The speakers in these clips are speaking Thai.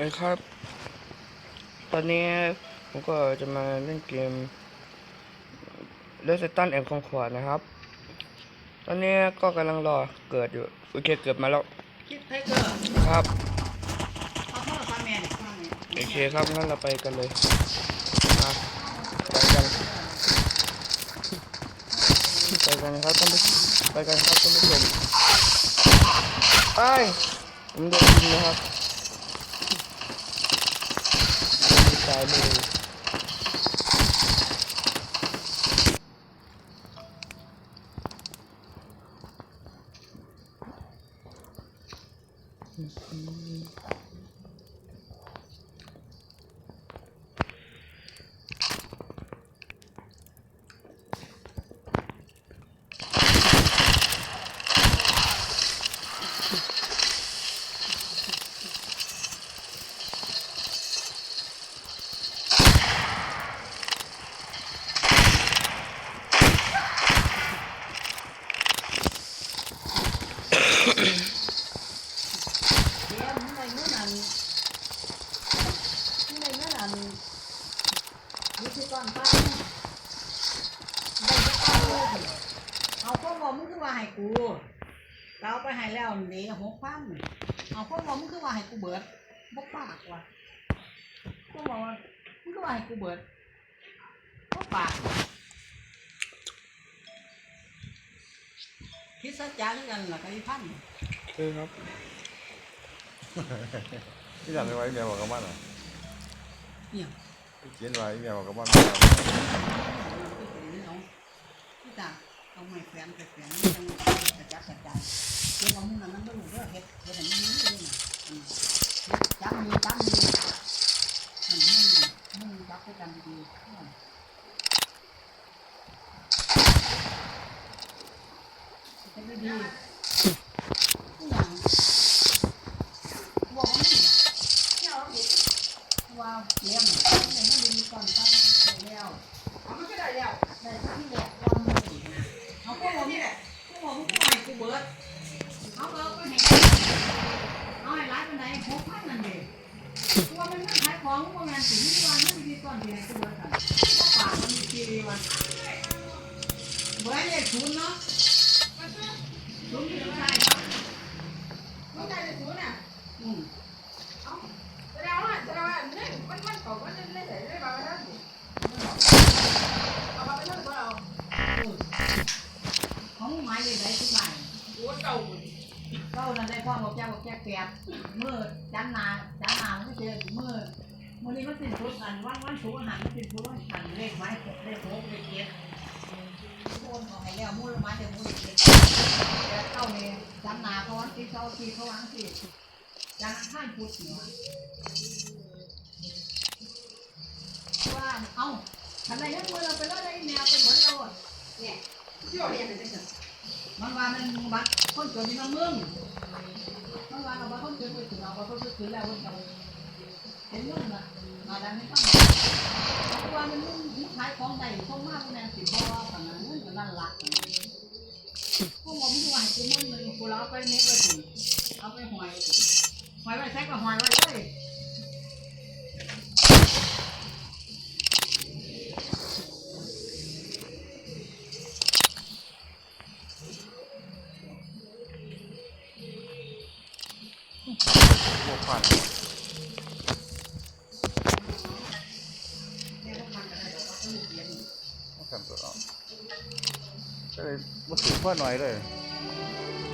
นะครับ ตอนนี้ผมก็จะมาเล่นเกมเลสตันแอนคองขวานะครับ ตอนนี้ก็กำลังรอเกิดอยู่โอเคเกิดมาแล้วคิดไทเกอร์ครับเอาเข้ามาฟังแม่เนี่ยฟังแม่โอเคครับงั้นเราไปกันเลยมาไปกันไปกันนะครับท่านผู้ไปกันครับท่านผู้ชมไปผมโดนยิงนะครับ โดนตายเลย เดี๋ยวมึงได้เงินอันมึงได้เงินอัน วิธีก่อนไปได้จะเอาเลยดิเอาพวกบอกมึงคือว่าให้กูเราเอาไปให้แล้วนี่หกพันเอาพวกบอกมึงคือว่าให้กูเบิดบกปากว่ะพวกบอกว่ามึงคือว่าให้กูเบิดบกปากคิดสัจจาคือกันล่ะกับอีพันโอเคครับที่ทำไว้เมียบอกกับมันเหรอเนี่ย เขียนไว้เมียบอกกับมันเอาที่ตาเอาไม้แขวนไปแขวนนี่ยังกระจัดกระจายเดี๋ยวเอามือนั้นมันเด้อเฮ็ดเฮ็ดให้มันมีเลยนะอืมจับมือจับมือมันมือมือจับให้กันดีอืมเฮ็ดได้ดีทุกอย่างบอกว่ามีว่าเลี้ยงมันไม่ดีก่อนตั้งแล้ว เอามันก็ได้แล้ว ได้ที่แหลกวันมือนะเอาพวกผมนี่แหละพวกผมก็ให้กูเบิดเอาเอาไปให้เอาให้ร้านเป็นไงหกพันนั่นเองตัวมันมันขายของมันงานถึงที่วันมันมีก่อนที่ไหนกูเบิดกันก็ฝากมันมีทีวีวันเบิดเลย ศูนย์เนาะมันคือศูนย์ที่ต้องใช้เนาะมันได้เลยสูน่ะอืมเอาแสดงว่าแสดงว่าเนี่ยมันมันตกมันจะได้ใส่ได้มาแล้วสิเอามาเป็นเรื่องของเราเออของหมายเลยได้ทุกหมายโอ้เก่าเก้านั่นได้พ่อบอกแจ๊กบอกแจ๊กแปดมือจันนาจันนาไม่เจอมือมือนี้มันสิ้นสุดอันวันวันสูงอาหารมันสิ้นสุดวันหันเลขไม้เลขหกเลขเจ็ดโอนของไอ้ แล้วมูลไม้จะมูลเลขเจ็ดแต่เก้าเนี่ยจันาเขาวันที่เก้าที่เขาวันที่จันข้านพุทธเนาะว่าเอ้าทำไมยังมือเราไปแล้วได้แนวเป็นเหมือนเราเนี่ยที่เราเรียนเป็นจังมันว่ามันบัตรคนจนนี่มันมึงมันว่าเอาบัตรคนจนไปถึงเอาบัตรคนจนถึงแล้วคนเราเห็นมึงน่ะมาดังให้ฟังเพราะว่ามันมึงมึงขายของใดของมากพวกนั้นสิบ่ว่าขนาด นั่นลักพวกมึงว่าให้กูมึงเลยกูเอาไปเน็ตเลยสิเอาไปหอยหอยไว้ใช้ก็หอยไว้เลยพวกผ่านเนี่ยพวกมันก็ได้ดอกว่าลูกเลยงต้องทำตัวเอา ก็เลยมาถือเพื่อหน่อยเลย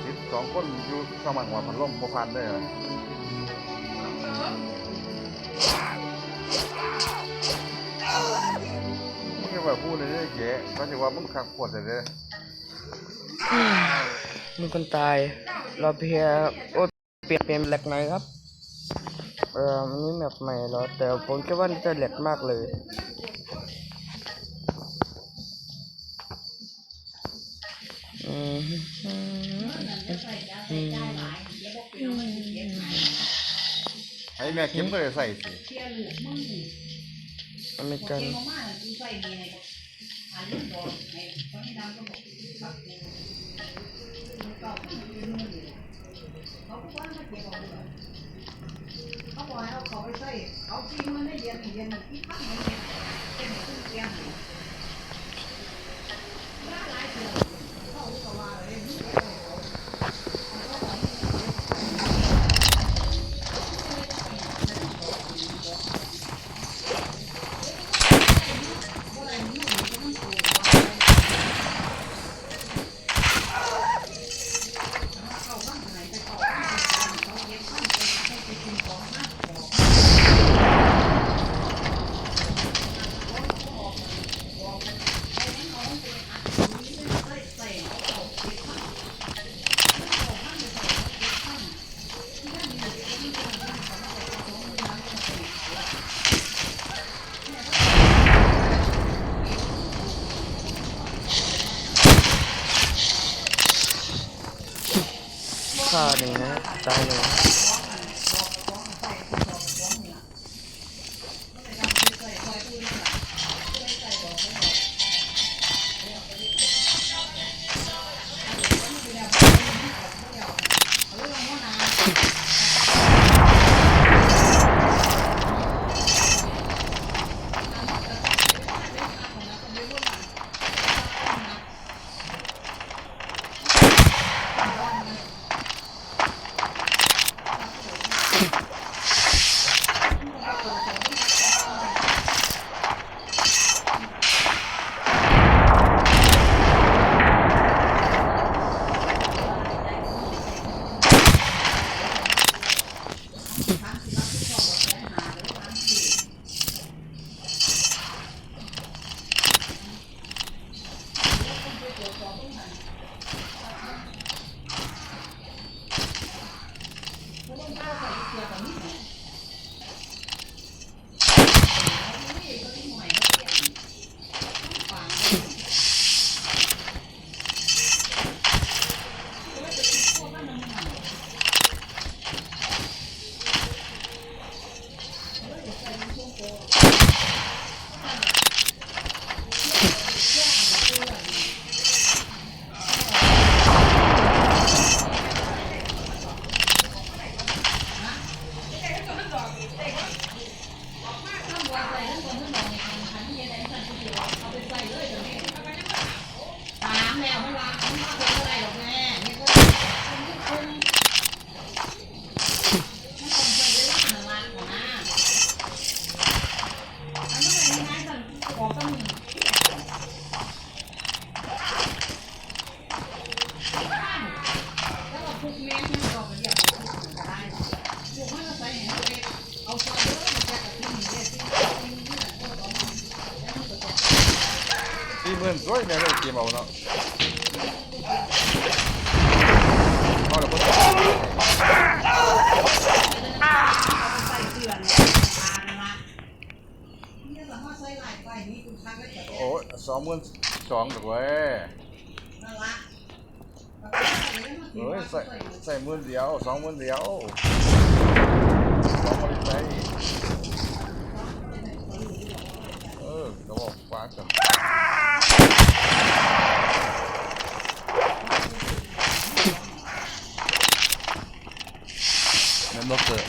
ติดสองคนอยู่สมัครหัวพันล่มพวกผ่านได้เหรอมึงจะว่าพูดเลยเนี่ยเก๋ก็จะว่ามึงขักปวดเลยเนี่ยมีคนตาย เราเพียโอ้เปลี่ยนเป็นแหลกหน่อยครับ เอ่ออันนี้แบบใหม่แล้วแต่ผมคิดว่าน่าจะแหลกมากเลย ให้แม่เข็มก็เลยใส่สิอเมริกันเขาบอกว่าเขาเก็บเอาเลยเขาบอกว่าเขาไปใส่เขาที่มันได้เรียนเรียนที่พักมันเรียนเป็นผู้เรียน ฆ่าเนึ่งนะตายหนึ่ นั่นสวยแม่เลยเกมเอาเนาะเอาละเพิ่นโอ้ยสองหมื่นสองถูกเว้ยเฮ้ยใส่ใส่หมื่นเดียวสองหมื่นเดียวสองหมื่นไปเออก็บอกว้ากัน 네, 멤버스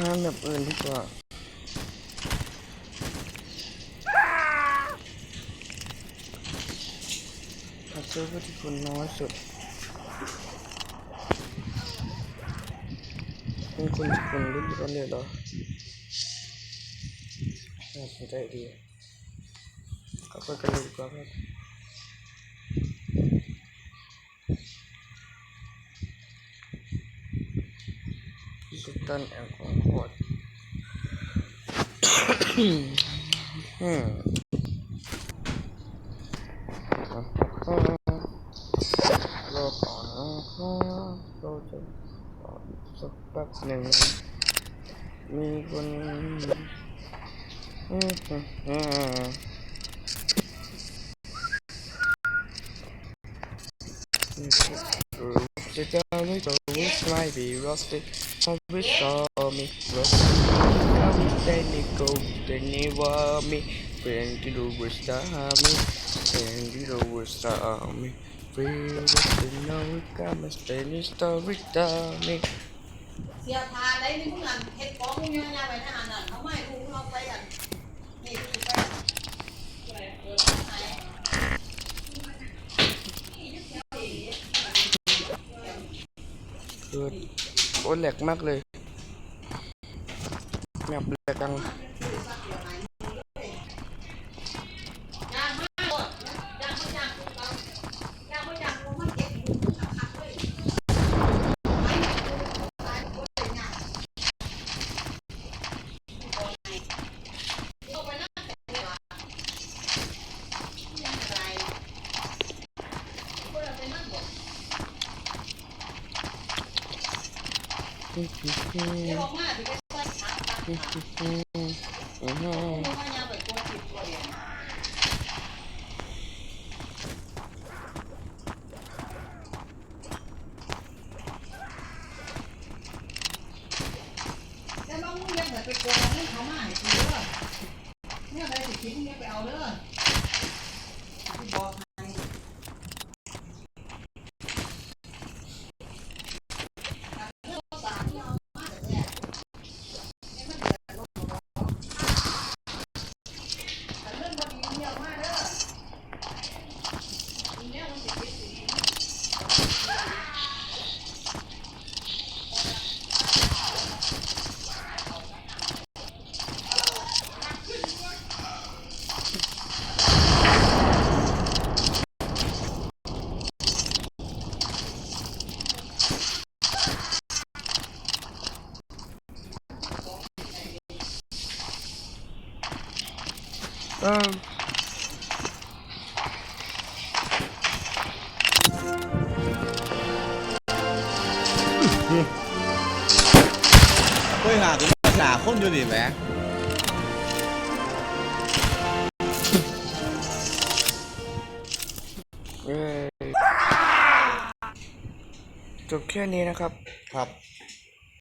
หาแบบอื่นดีกว่าหาเซิร์ฟเวอร์ที่คนน้อยสุดเป็นคนญี่ปุ่นรุ่นร้อนเลยเหรอน่าสนใจดีเข้าไปกันเลยดีกว่าครับ สุดตันแอนของขวดอืมรอก่อนนะครับเราจะรออีกสักแป๊บหนึ่งมีคนอืมอืม to tell me the roots might be rusted. Some will show me rusted. I wish they go, me. Bring to the worst the army. Free with the no come and stand in story, dummy. Siap, hari ini pun nggak head kok. โอ้แหลกมากเลยแมบแหลกจัง ย่างมากหมดย่างไม่ย่างเราย่างไม่ย่างเราไม่เก็บหมูขับขับเลยไปตายคนเป็นย่างเอาไปนั่งแต่เวลาย่างอะไรคนเราไปนั่งหมด เดี๋ยวออกมาถึงจะใส่ขาตัดขาอือฮึ มึงว่ายางแบบตัวจิตตัวเดียวแต่ว่ามึงยังแบบไปโกงเงินเขามาให้กูเด้อเนี่ยอะไรสิคิดมึงอย่าไปเอาเด้อกูบอกให้แต่เรื่องภาษาที่เอามาแต่แรกเนี่ยมันเดือดร้อนแต่เรื่องบดีเนี่ยเอามาเด้ออีเนี่ยมันสิคิดสิ เออเฮ้ยหาตัวหาคนอยู่ดิแหมเอ้ยจบแค่นี้นะครับ ครับ